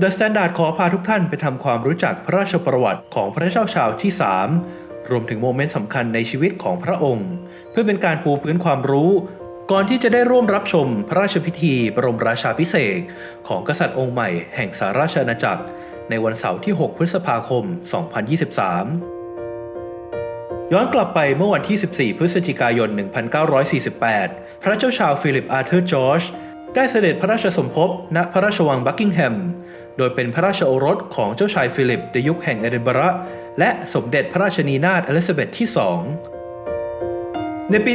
The Standard ขอพาทุกท่านไปทำความรู้จักพระราชประวัติของพระเจ้าชาวที่ 3 รวมถึงโมเมนต์สำคัญในชีวิตของพระองค์ เพื่อเป็นการปูพื้นความรู้ ก่อนที่จะได้ร่วมรับชมพระราชพิธีบรมราชาพิเศษของกษัตริย์องค์ใหม่แห่งสาราชอาณาจักร ในวันเสาร์ที่ 6 พฤษภาคม 2023 ย้อนกลับไปเมื่อวันที่ 14 พฤศจิกายน 1948 พระเจ้าชาวฟิลิปอาร์เธอร์จอร์จได้เสด็จพระราชสมภพณพระราชวังบักกิงแฮม โดยเป็นพระราชโอรสของเจ้าชายฟิลิปในยุคแห่งเอดินบะระ และสมเด็จพระราชนีนาถอลิซาเบธที่ 2 ในปี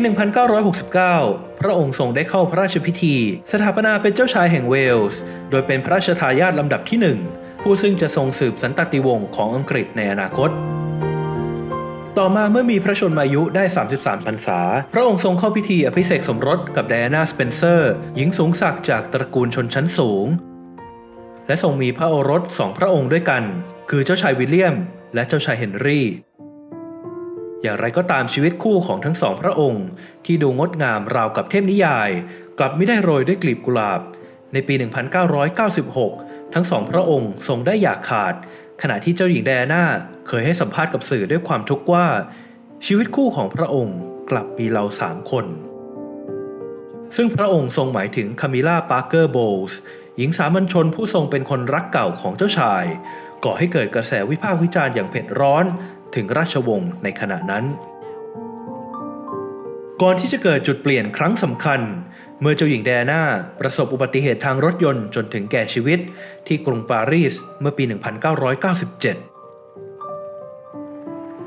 1969 พระองค์ทรงได้เข้าพระราชพิธี สถาปนาเป็นเจ้าชายแห่งเวลส์ โดยเป็นพระราชทายาทลำดับที่หนึ่งผู้ซึ่งจะทรงสืบสันตติวงศ์ของอังกฤษในอนาคต ต่อมาเมื่อมีพระชนมายุได้ 33 พรรษา พระองค์ทรงเข้าพิธีอภิเษกสมรสกับไดอานาสเปนเซอร์ หญิงสูงศักดิ์จากตระกูลชนชั้นสูง และทรงมีพระโอรสสองพระองค์ด้วยกัน คือเจ้าชายวิลเลียม และเจ้าชายเฮนรี่ อย่างไรก็ตามชีวิตคู่ของทั้งสองพระองค์ ที่ดูงดงามราวกับเทพนิยาย กลับไม่ได้โรยด้วยกลีบกุหลาบ ในปี 1996 ทั้งสองพระองค์ทรงได้อย่าขาด ขณะที่เจ้าหญิงไดอาน่าเคยให้สัมภาษณ์กับสื่อด้วยความทุกข์ว่า ชีวิตคู่ของพระองค์กลับมีเราสามคนซึ่งพระองค์ทรงหมายถึงคามิล่าปาร์เกอร์โบลส์ หญิงสามัญชนผู้ทรงเป็นคนรักเก่าของเจ้าชาย ก่อให้เกิดกระแสวิพากษ์วิจารณ์อย่างเผ็ดร้อนถึงราชวงศ์ในขณะนั้น ก่อนที่จะเกิดจุดเปลี่ยนครั้งสำคัญ เมื่อเจ้าหญิงแดน่าประสบอุบัติเหตุทางรถยนต์จนถึงแก่ชีวิตที่กรุงปารีสเมื่อปี 1997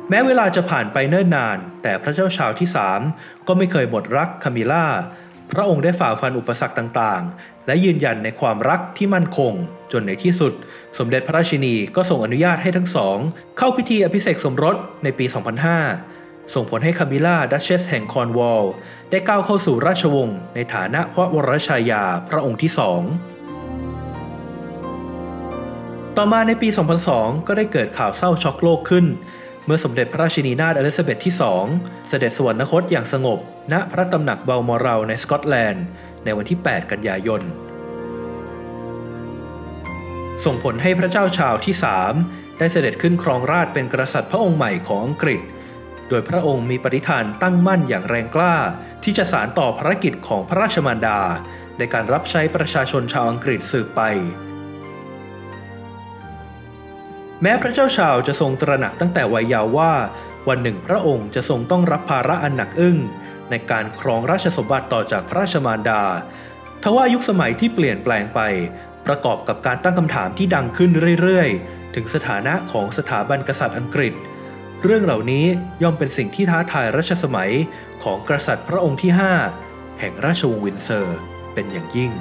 แม้เวลาจะผ่านไปเนิ่นนาน แต่พระเจ้าชาวที่3ก็ไม่เคยหมดรักคามิล่า พระองค์ได้ฝ่าฟันอุปสรรคต่างๆ และยืนยันในความรักที่มั่นคง จนในที่สุด สมเด็จพระราชินีก็ส่งอนุญาตให้ทั้งสอง เข้าพิธีอภิเษกสมรสในปี 2005 ส่งผลให้คามิล่าดัชเชสแห่งคอนวอลล์ได้ก้าวเข้าสู่ราชวงศ์ในฐานะพระวรชายาพระองค์ที่สองต่อมาในปี 2002 ก็ได้เกิดข่าวเศร้าช็อกโลกขึ้น เมื่อสมเด็จพระราชินีนาถอลิซาเบธที่ 2 เสด็จสวรรคตอย่างสงบ ณพระตำหนักเบลมอรัลในสกอตแลนด์ ในวันที่ 8 กันยายน ส่งผลให้พระเจ้าชาวที่ 3 ได้เสด็จขึ้นครองราชเป็นกษัตริย์พระองค์ใหม่ของอังกฤษ โดยพระองค์มีปฏิฐานตั้งมั่นอย่างแรงกล้า ที่จะสานต่อภารกิจของพระราชมารดา ในการรับใช้ประชาชนชาวอังกฤษสืบไป แม้พระเจ้าชาวจะทรงตระหนักตั้งแต่วัยยาวว่า วันหนึ่งพระองค์จะทรงต้องรับภาระอันหนักอึ้ง ในการครองราชสมบัติต่อจากพระราชมารดา ทว่ายุคสมัยที่เปลี่ยนแปลงไป ประกอบกับการตั้งคำถามที่ดังขึ้นเรื่อยๆ ถึงสถานะของสถาบันกษัตริย์อังกฤษ เรื่องเหล่านี้ย่อมเป็นสิ่งที่ท้าทายรัชสมัยของกษัตริย์พระองค์ที่ 5 แห่งราชวงศ์วินเซอร์ เป็นอย่างยิ่ง